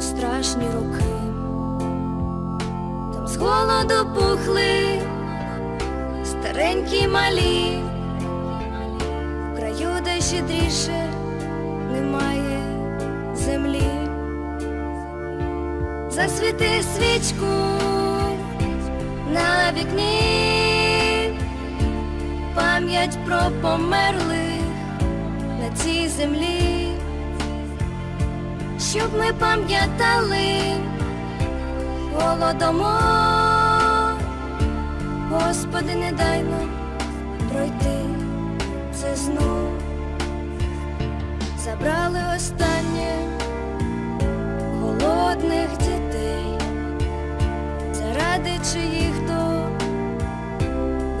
у страшні роки. Там з голоду пухли старенькі малі, в краю, де щедріше немає землі. Засвіти свічку на вікні, пам'ять про померлих на цій землі, щоб ми пам'ятали голодомор. Господи, не дай нам пройти це знов. Забрали останнє голодних дітей, заради чиїх то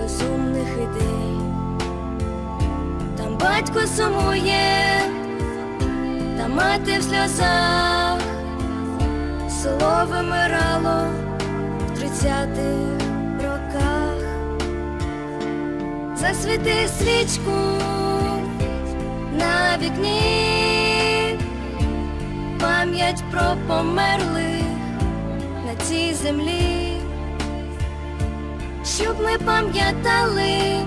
безумних ідей. Там батько сумує, мати в сльозах, село вимирало в тридцятих роках. Засвіти свічку на вікні, пам'ять про померлих на цій землі, щоб ми пам'ятали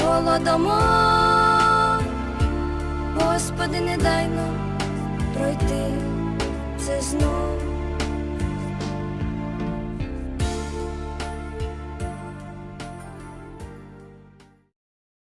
голодомор. Не дай нам пройти це знов.